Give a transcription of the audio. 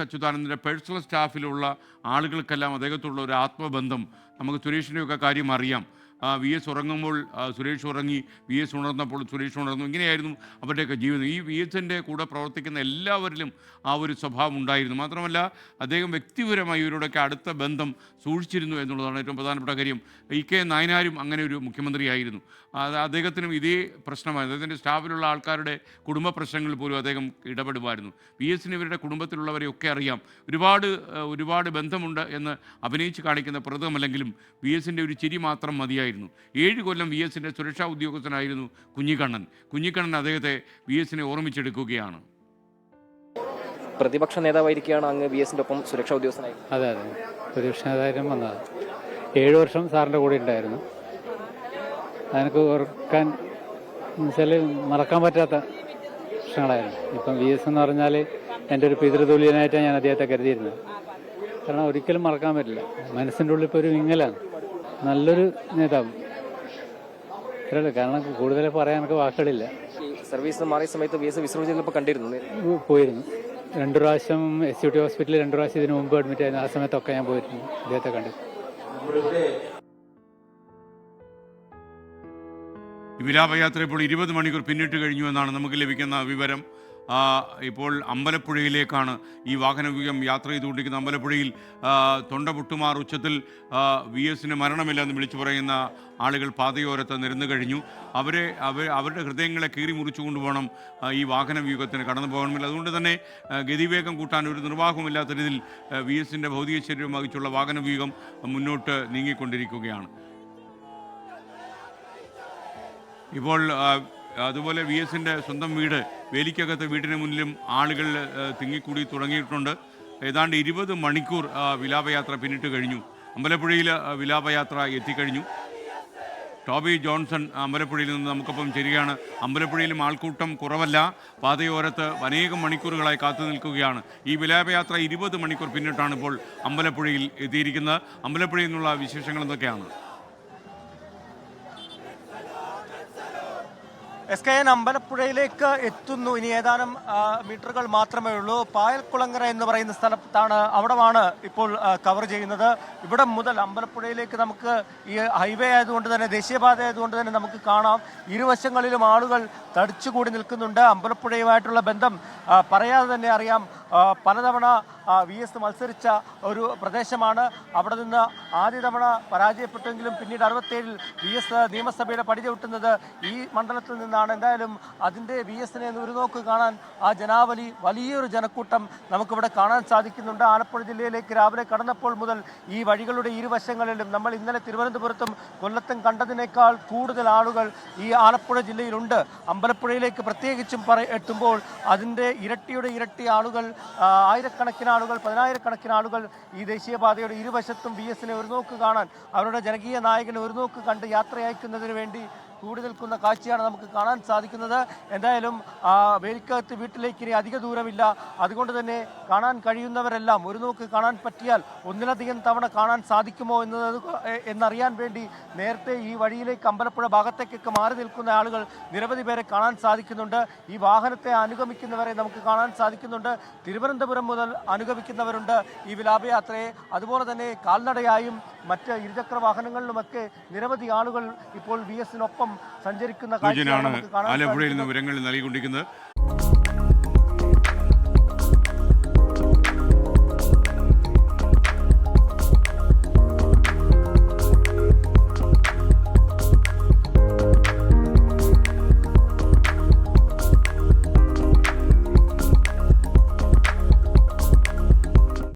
അച്യുതാനന്ദന്റെ personal സ്റ്റാഫിലുള്ള ആളുകൾക്കെല്ലാം അദ്ദേഹത്തുള്ള ഒരു ആത്മബന്ധം നമുക്ക് സുരേഷിന്റെയൊക്കെ കാര്യം അറിയാം. വി എസ് ഉറങ്ങുമ്പോൾ സുരേഷ് ഉറങ്ങി വി എസ് ഉണർന്നപ്പോൾ സുരേഷ് ഉണർന്നു. ഇങ്ങനെയായിരുന്നു അവരുടെയൊക്കെ ജീവിതം. ഈ വി എസിന്റെ കൂടെ പ്രവർത്തിക്കുന്ന എല്ലാവരിലും ആ ഒരു സ്വഭാവം ഉണ്ടായിരുന്നു. മാത്രമല്ല അദ്ദേഹം വ്യക്തിപരമായി ഇവരോടൊക്കെ അടുത്ത ബന്ധം സൂക്ഷിച്ചിരുന്നു എന്നുള്ളതാണ് ഏറ്റവും പ്രധാനപ്പെട്ട കാര്യം. ഇ കെ നായനാരും അങ്ങനെ ഒരു മുഖ്യമന്ത്രിയായിരുന്നു അത് അദ്ദേഹത്തിനും ഇതേ പ്രശ്നമായിരുന്നു. അദ്ദേഹത്തിന്റെ സ്റ്റാഫിലുള്ള ആൾക്കാരുടെ കുടുംബ പ്രശ്നങ്ങളിൽ പോലും അദ്ദേഹം ഇടപെടുമായിരുന്നു. വി എസിന് ഇവരുടെ കുടുംബത്തിലുള്ളവരെ ഒക്കെ അറിയാം. ഒരുപാട് ഒരുപാട് ബന്ധമുണ്ട് എന്ന് അഭിനയിച്ച് കാണിക്കുന്ന പ്രതമല്ലെങ്കിലും വി എസിന്റെ ഒരു ചിരി മാത്രം മതിയായിരുന്നു ഏഴ് കൊല്ലം വി എസിന്റെ സുരക്ഷാ ഉദ്യോഗസ്ഥനായിരുന്നു കുഞ്ഞിക്കണ്ണൻ. കുഞ്ഞിക്കണ്ണൻ അദ്ദേഹത്തെ വി എസിനെ ഓർമ്മിച്ചെടുക്കുകയാണ്. പ്രതിപക്ഷ നേതാവായിരിക്കുകയാണ് അങ്ങ് വി എസിന്റെ ഒപ്പം സുരക്ഷാ ഉദ്യോഗസ്ഥനായി. അതെ അതെ. പ്രതിപക്ഷ നേതാവിനും വന്നത് ഏഴ് വർഷം സാറിന്റെ കൂടെ ഉണ്ടായിരുന്നു. അതെനിക്ക് ഓർക്കാൻ എന്നുവെച്ചാൽ മറക്കാൻ പറ്റാത്ത പ്രശ്നങ്ങളായിരുന്നു ഇപ്പം വി എസ് എന്ന് പറഞ്ഞാൽ എന്റെ ഒരു പിതൃതുല്യനായിട്ടാണ് ഞാൻ അദ്ദേഹത്തെ കരുതിയിരുന്നത്. കാരണം ഒരിക്കലും മറക്കാൻ പറ്റില്ല. മനസ്സിന്റെ ഉള്ളിൽ ഇപ്പോൾ ഒരു വിങ്ങലാണ് നല്ലൊരു നേതാവ്. കാരണം കൂടുതൽ പറയാനൊക്കെ വാക്കുകളില്ല. സർവീസ് മാറിയ സമയത്ത് വി എസ് വിശ്രമം ചെയ്തപ്പോൾ കണ്ടിരുന്നു. പോയിരുന്നു. രണ്ടു പ്രാവശ്യം എസ് യു ടി ഹോസ്പിറ്റലിൽ രണ്ടു പ്രാവശ്യം ഇതിനു മുമ്പ് അഡ്മിറ്റ് ആയിരുന്നു. ആ സമയത്തൊക്കെ ഞാൻ പോയിരുന്നു. ഇദ്ദേഹത്തെ കണ്ടു. വിലാപയാത്ര ഇപ്പോൾ ഇരുപത് മണിക്കൂർ പിന്നിട്ട് കഴിഞ്ഞു എന്നാണ് നമുക്ക് ലഭിക്കുന്ന വിവരം. ഇപ്പോൾ അമ്പലപ്പുഴയിലേക്കാണ് ഈ വാഹനവ്യൂഹം യാത്ര ചെയ്തുകൊണ്ടിരിക്കുന്ന അമ്പലപ്പുഴയിൽ തൊണ്ട പൊട്ടുമാർ ഉച്ചത്തിൽ വി എസിന് മരണമില്ല എന്ന് വിളിച്ചു പറയുന്ന ആളുകൾ പാതയോരത്ത് നിരന്നു കഴിഞ്ഞു. അവരെ അവർ അവരുടെ ഹൃദയങ്ങളെ കീറി മുറിച്ചു കൊണ്ടുപോകണം ഈ ഈ വാഹനവ്യൂഹത്തിന് കടന്നു പോകണമില്ല അതുകൊണ്ട് തന്നെ ഗതിവേഗം കൂട്ടാൻ ഒരു നിർവാഹമില്ലാത്ത രീതിയിൽ വി എസിന്റെ ഭൗതിക ശരീരം വഹിച്ചുള്ള വാഹനവ്യൂഹം മുന്നോട്ട് നീങ്ങിക്കൊണ്ടിരിക്കുകയാണ്. ഇപ്പോൾ അതുപോലെ വി എസിന്റെ സ്വന്തം വീട് വേലിക്കകത്തെ വീടിന് മുന്നിലും ആളുകൾ തിങ്ങിക്കൂടി തുടങ്ങിയിട്ടുണ്ട്. ഏതാണ്ട് ഇരുപത് മണിക്കൂർ വിലാപയാത്ര പിന്നിട്ട് കഴിഞ്ഞു. അമ്പലപ്പുഴയിൽ വിലാപയാത്ര എത്തിക്കഴിഞ്ഞു. ടോബി ജോൺസൺ അമ്പലപ്പുഴയിൽ നിന്ന് നമുക്കൊപ്പം ചേരുകയാണ്. അമ്പലപ്പുഴയിലും ആൾക്കൂട്ടം കുറവല്ല. പാതയോരത്ത് അനേകം മണിക്കൂറുകളായി കാത്തു നിൽക്കുകയാണ്. ഈ വിലാപയാത്ര ഇരുപത് മണിക്കൂർ പിന്നിട്ടാണ് ഇപ്പോൾ അമ്പലപ്പുഴയിൽ എത്തിയിരിക്കുന്നത്. അമ്പലപ്പുഴയിൽ നിന്നുള്ള വിശേഷങ്ങൾ എന്തൊക്കെയാണ്? എസ് കെ എൻ അമ്പലപ്പുഴയിലേക്ക് എത്തുന്നു. ഇനി ഏതാനും മീറ്ററുകൾ മാത്രമേ ഉള്ളൂ. പായൽക്കുളങ്ങര എന്ന് പറയുന്ന സ്ഥലത്താണ് അവിടമാണ് ഇപ്പോൾ കവർ ചെയ്യുന്നത്. ഇവിടെ മുതൽ അമ്പലപ്പുഴയിലേക്ക് നമുക്ക് ഈ ഹൈവേ ആയതുകൊണ്ട് തന്നെ ദേശീയപാത ആയതുകൊണ്ട് തന്നെ നമുക്ക് കാണാം. ഇരുവശങ്ങളിലും ആളുകൾ തടിച്ചുകൂടി നിൽക്കുന്നുണ്ട്. അമ്പലപ്പുഴയുമായിട്ടുള്ള ബന്ധം പറയാതെ തന്നെ അറിയാം. പലതവണ വി എസ് മത്സരിച്ച ഒരു പ്രദേശമാണ്. അവിടെ നിന്ന് ആദ്യ തവണ പരാജയപ്പെട്ടെങ്കിലും പിന്നീട് അറുപത്തേഴിൽ വി എസ് നിയമസഭയുടെ പടി ചവിട്ടുന്നത് ഈ മണ്ഡലത്തിൽ നിന്നാണ്. എന്തായാലും അതിന്റെ വി എസിനെ നോക്ക് കാണാൻ ആ ജനാവലി വലിയൊരു ജനക്കൂട്ടം നമുക്കിവിടെ കാണാൻ സാധിക്കുന്നുണ്ട്. ആലപ്പുഴ ജില്ലയിലേക്ക് രാവിലെ കടന്നപ്പോൾ മുതൽ ഈ വഴികളുടെ ഇരുവശങ്ങളിലും നമ്മൾ ഇന്നലെ തിരുവനന്തപുരത്തും കൊല്ലത്തും കണ്ടതിനേക്കാൾ കൂടുതൽ ആളുകൾ ഈ ആലപ്പുഴ ജില്ലയിലുണ്ട്. അമ്പലപ്പുഴയിലേക്ക് പ്രത്യേകിച്ചും പറ എത്തുമ്പോൾ അതിന്റെ ഇരട്ടിയുടെ ഇരട്ടി ആളുകൾ ആയിരക്കണക്കിന് ആളുകൾ പതിനായിരക്കണക്കിന് ആളുകൾ ഈ ദേശീയപാതയുടെ ഇരുവശത്തും വി എസിനെ ഒരു നോക്ക് കാണാൻ അവരുടെ ജനകീയ നായകനെ ഒരു നോക്ക് കണ്ട് യാത്രയയക്കുന്നതിന് വേണ്ടി കൂടി നിൽക്കുന്ന കാഴ്ചയാണ് നമുക്ക് കാണാൻ സാധിക്കുന്നത്. എന്തായാലും വേലിക്കകത്ത് വീട്ടിലേക്ക് ഇനി അധിക ദൂരമില്ല. അതുകൊണ്ട് തന്നെ കാണാൻ കഴിയുന്നവരെല്ലാം ഒരു നോക്ക് കാണാൻ പറ്റിയാൽ ഒന്നിലധികം തവണ കാണാൻ സാധിക്കുമോ എന്നത് എന്നറിയാൻ വേണ്ടി നേരത്തെ ഈ വഴിയിലേക്ക് അമ്പലപ്പുഴ ഭാഗത്തേക്കൊക്കെ മാറി നിൽക്കുന്ന ആളുകൾ നിരവധി പേരെ കാണാൻ സാധിക്കുന്നുണ്ട്. ഈ വാഹനത്തെ അനുഗമിക്കുന്നവരെ നമുക്ക് കാണാൻ സാധിക്കുന്നുണ്ട്. തിരുവനന്തപുരം മുതൽ അനുഗമിക്കുന്നവരുണ്ട് ഈ വിലാപയാത്രയെ. അതുപോലെ തന്നെ കാൽനടയായും മറ്റ് ഇരുചക്ര വാഹനങ്ങളിലുമൊക്കെ നിരവധി ആളുകൾ ഇപ്പോൾ വി എസിനൊപ്പം സഞ്ചരിക്കുന്ന കാഴ്ചയാണ് ആലപ്പുഴയിൽ നിന്ന് വിവരങ്ങൾ നൽകിക്കൊണ്ടിരിക്കുന്നത്.